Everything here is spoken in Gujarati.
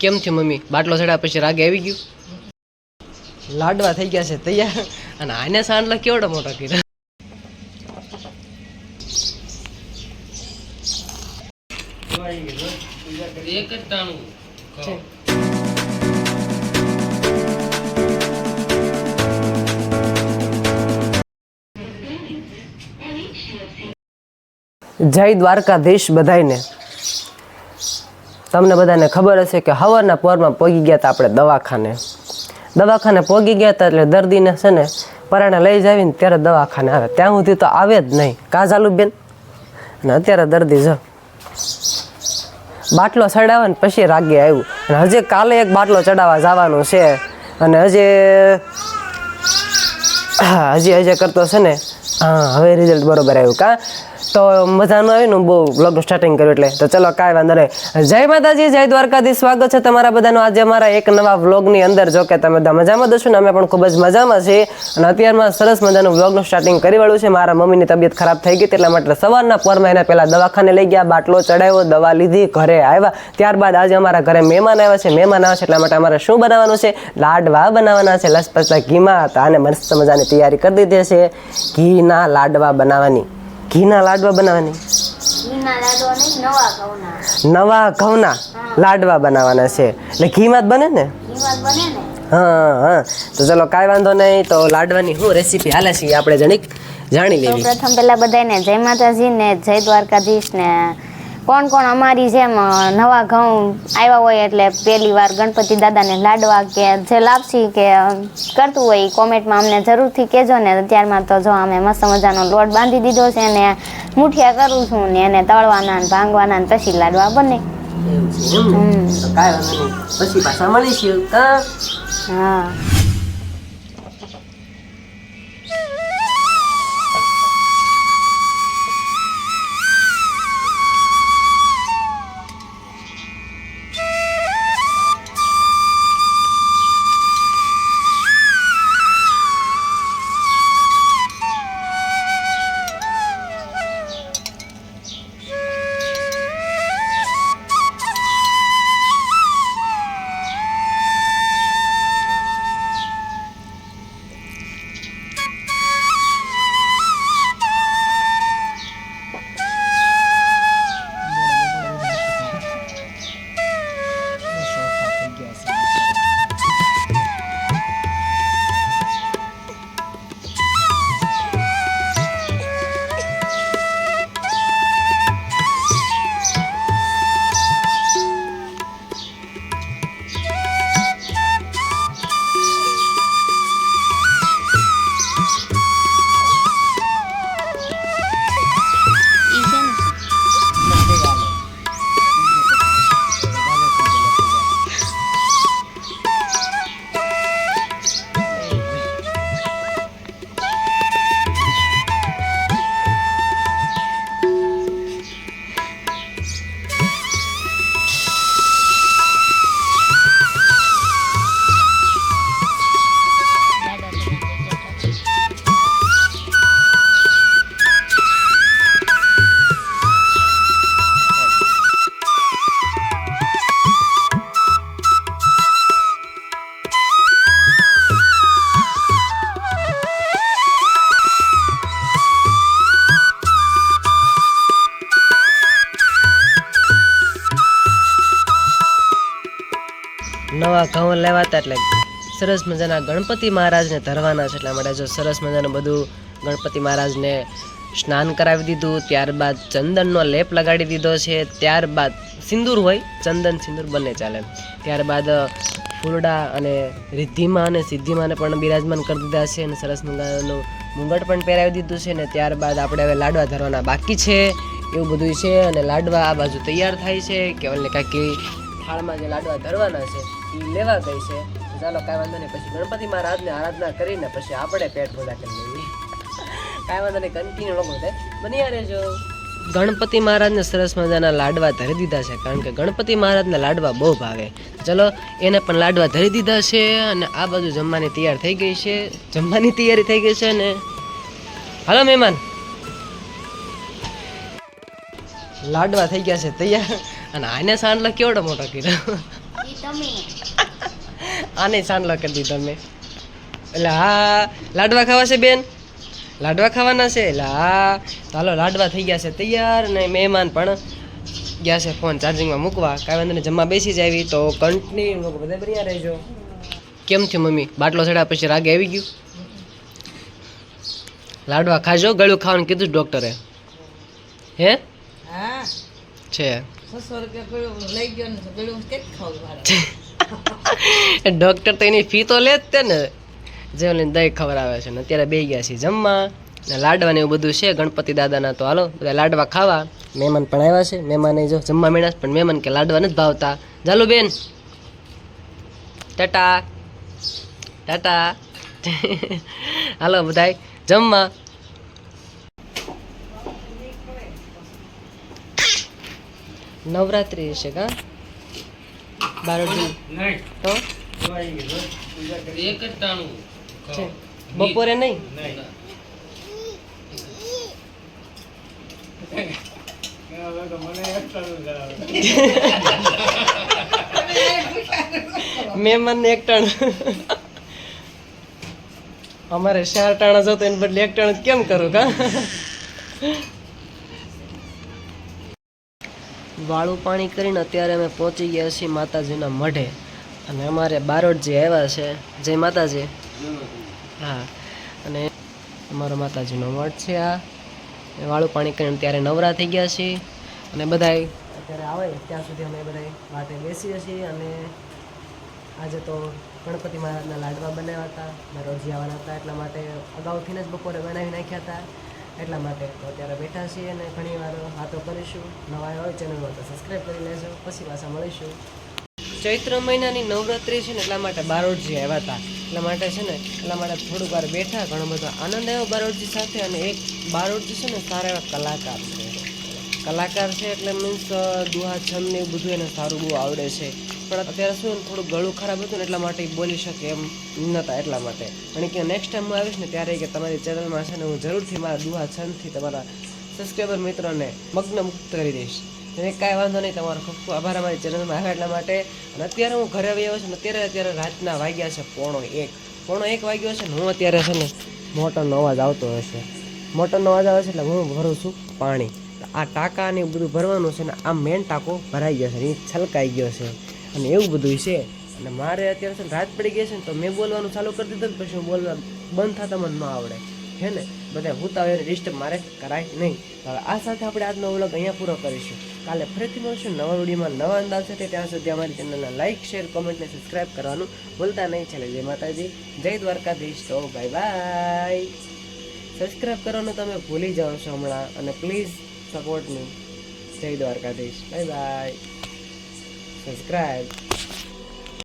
કેમ છે મમ્મી? બાટલો ચડ્યા પછી રાગે આવી ગયું? લાડવા થઈ ગયા છે તૈયાર. અને આને સાંડલા કેવડો મોટો કીધા એક જ ટાણું જય દ્વારકાધીશ બધાયને. તમને બધાને ખબર હશે કે હવાના પોરમાં પહોંચી ગયા હતા આપણે દવાખાને. દવાખાને પોગી ગયા હતા એટલે દર્દીને છે ને પરાણે લઈ જાવીને ત્યારે દવાખાને આવે. ત્યાં સુધી તો આવે જ નહીં. કા બેન અને અત્યારે દર્દી જો. બાટલો ચડાવે પછી રાગે આવ્યું. અને હજી કાલે એક બાટલો ચડાવવા જવાનું છે. અને હજે હજી હજી કરતો છે ને. હા, હવે રિઝલ્ટ બરોબર આવ્યું. કા? તો મજાનું આવ્યું ને બહુ બ્લોગનું સ્ટાર્ટિંગ કર્યું એટલે. તો ચલો, કાંઈ વાંધો નહીં. જય માતાજી, જય દ્વારકાધીશ. સ્વાગત છે તમારા બધાનું આજે અમારા એક નવા વ્લોગની અંદર. જો કે તમે બધા મજામાં દશો ને, અમે પણ ખૂબ જ મજામાં છીએ. અને અત્યારમાં સરસ મજાનું વ્લોગનું સ્ટાર્ટિંગ કરી વાળું છે. મારા મમ્મીની તબિયત ખરાબ થઈ ગઈ એટલા માટે સવારના પર મહિના પહેલાં દવાખાને લઈ ગયા, બાટલો ચડાવ્યો, દવા લીધી, ઘરે આવ્યા. ત્યારબાદ આજે અમારા ઘરે મહેમાન આવ્યા છે. મહેમાન આવ્યા છે એટલા માટે અમારે શું બનાવવાનું છે? લાડવા બનાવવાના છે. લસપસા ઘીમાં હતા અને મસ્ત મજાની તૈયારી કરી દીધી છે. ઘીના લાડવા બનાવવાની. ઘીના લાડવા બનાવવાની? નવા ઘઉંના. લાડવા બનાવવાના છે. એટલે ઘીમાં જ બને ને? હા હા. તો ચલો કાંઈ વાંધો નહીં. તો લાડવાની શું રેસીપી હાલે છે આપણે જણીક જાણી લેવી. પ્રથમ પહેલા બધાને જય માતાજી ને જય દ્વારકાધીશ ને કોણ કોણ અમારી જેમ નવા ઘઉં આવ્યા હોય એટલે પહેલી વાર ગણપતિ દાદાને લાડવા કે જે લાપસી કે કરતું હોય એ કોમેન્ટમાં અમને જરૂરથી કહેજો ને અત્યારમાં તો જો અમે મસ્ત મજાનો લોટ બાંધી દીધો છે ને મુઠિયા કરું છું ને એને તળવાના ને ભાંગવાના ને પછી લાડવા બને. પછી પાછા મળીશું. હા. નવા ઘઉં લેવાતા એટલે સરસ મજાના ગણપતિ મહારાજને ધરવાના છે. એટલા માટે જો સરસ મજાનું બધું ગણપતિ મહારાજને સ્નાન કરાવી દીધું, ત્યારબાદ ચંદનનો લેપ લગાડી દીધો છે. ત્યારબાદ સિંદૂર હોય, ચંદન સિંદૂર બંને ચાલે. ત્યારબાદ ફૂલડા અને રિદ્ધિમાં અને સિદ્ધિમાને પણ બિરાજમાન કરી દીધા છે અને સરસ મજાનું મુંગટ પણ પહેરાવી દીધું છે ને ત્યારબાદ આપણે હવે લાડવા ધરવાના બાકી છે. એવું બધું છે અને લાડવા આ બાજુ તૈયાર થાય છે. કેવલને કાંઈક થાળમાં જે લાડવા ધરવાના છે. લેવા ગઈ છે. ચાલો કાંઈ વાંધો નહીં, પછી ગણપતિ મહારાજને આરાધના કરીને પછી આપણે પેટ પૂજા કરી લેવી કાંઈ વાંધો નહીં કન્ટિન્યુ લોકો બની રહેજો. ગણપતિ મહારાજને સરસ મજાના લાડવા ધરી દીધા છે, કારણ કે ગણપતિ મહારાજને લાડવા બહુ ભાવે. ચલો, એને પણ લાડવા ધરી દીધા છે અને આ બાજુ જમવાની તૈયાર થઈ ગઈ છે. જમવાની તૈયારી થઈ ગઈ છે ને? હાલો, મહેમાન. લાડવા થઈ ગયા છે, તૈયાર. અને આને સાંડલો કેવડો મોટો કીધો આને સાંડલો કરી દીધો તમે એટલે હા, લાડવા ખાવા છે બેન? લાડવા ખાવાના છે? એટલે હા હાલો, લાડવા થઈ ગયા છે તૈયાર ને મહેમાન પણ ગયા છે ફોન ચાર્જિંગમાં મૂકવા. કાંઈ વાંધો નહીં, જમવા બેસી જાવી તો કન્ટિન્યુ બધા બન્યા રહેજો. કેમ થયું મમ્મી? બાટલો ચડ્યા પછી રાગે આવી ગયું? લાડવા ખાજો ગળું ખાવાનું કીધું ડૉક્ટરે હા? છે. ડૉક્ટર તો એની ફી તો લે જ તે ને. જે ઓલી દહીં ખવડાવે છે ને. અત્યારે બે ગયા છીએ જમવા. ને લાડવા ને એવું બધું છે. ગણપતિ દાદાના તો હાલો બધા લાડવા ખાવા. મહેમાન પણ આવ્યા છે. મહેમાને જો જમવા મેળા પણ મહેમાન કે લાડવા નથી ભાવતા. ચાલો બેન. ટાટા. ટાટા. હાલો બધાય જમવા. નવરાત્રિ હશે કા બારોટની તો. બપોરે નહીં નહીં. મહેમાન ને એક ટણ અમારે ચાર ટાણા જતો એને બદલે એક ટણ કેમ કરું કા વાળું પાણી કરીને અત્યારે અમે પહોંચી ગયા છીએ માતાજીના મઢે. અને અમારે બારોટજી આવ્યા છે, જય માતાજી. હા, અને અમારો માતાજીનો મઠ છે આ. વાળું પાણી કરીને ત્યારે નવરા થઈ ગયા છીએ. અને બધાય અત્યારે આવે, ત્યાં સુધી અમે બધાય વાટે બેસીએ છીએ અને આજે તો ગણપતિ મહારાજના લાડવા બનાવ્યા હતા. ને રોજી આવવાના હતા એટલા માટે અગાઉથીને જ બપોરે બનાવી નાખ્યા હતા. એટલા માટે તો અત્યારે બેઠા છીએ અને ઘણી વાર વાતો કરીશું. નવા હોય ચેનલમાં તો સબસ્ક્રાઈબ કરી લેજો. પછી પાછા મળીશું. ચૈત્ર મહિનાની નવરાત્રિ છે ને એટલા માટે બારોટજી આવ્યા હતા. એટલા માટે છે ને એટલા માટે થોડુંક વાર બેઠા, ઘણો બધો આનંદ આવ્યો બારોટજી સાથે અને એક બારોટજી છે ને સારા એવા કલાકાર છે. કલાકાર છે એટલે મીન્સ દુહા છંદ ને બધું એને સારું બહુ આવડે છે. પણ અત્યારે શું ને થોડું ગળું ખરાબ હતું ને એટલા માટે બોલી શકે એમ નહોતા એટલા માટે. અને કે નેક્સ્ટ ટાઈમ હું આવીશ ને ત્યારે કે તમારી ચેનલમાં છે ને હું જરૂરથી મારા દુહા છંદથી તમારા સબસ્ક્રાઈબર મિત્રોને મગ્ન મુક્ત કરી દઈશ. એને કાંઈ વાંધો નહીં, તમારો ખૂબ ખૂબ આભાર અમારી ચેનલમાં આવ્યા એટલા માટે. અને અત્યારે હું ઘરે આવી આવ્યો છું અત્યારે અત્યારે રાતના વાગ્યા છે પોણો એક. પોણો એક વાગ્યો છે ને હું અત્યારે છે ને મોટરનો અવાજ આવતો હશે. મોટરનો અવાજ આવે છે એટલે હું ભરું છું પાણી. આ ટાંકા ને એવું બધું ભરવાનું છે ને આ મેન ટાંકો ભરાઈ ગયો છે એ છલકાઈ ગયો છે. અને એવું બધું છે. અને મારે અત્યારે છે રાત પડી ગઈ છે ને તો મેં બોલવાનું ચાલુ કરી દીધું ને પછી બોલવા બંધ થતા મને ન આવડે. છે ને? બધા હું હોય ડિસ્ટર્બ મારે કરાય નહીં. હવે આ સાથે આપણે આજનો વ્લોગ અહીંયા પૂરો કરીશું. કાલે ફરીથી મળશું નવા વિડીયોમાં નવા અંદાજ સાથે. ત્યાં સુધી અમારી ચેનલને લાઇક શેર કોમેન્ટ ને સબસ્ક્રાઇબ કરવાનું ભૂલતા નહીં. ચાલે જય માતાજી. જય દ્વારકાધીશ. તો બાય બાય સબસ્ક્રાઈબ કરવાનું તમે ભૂલી જાઓ છો હમણાં. અને પ્લીઝ સપોર્ટ મી જય દ્વારકાધીશ બાય બાય સબસ્ક્રાઇબ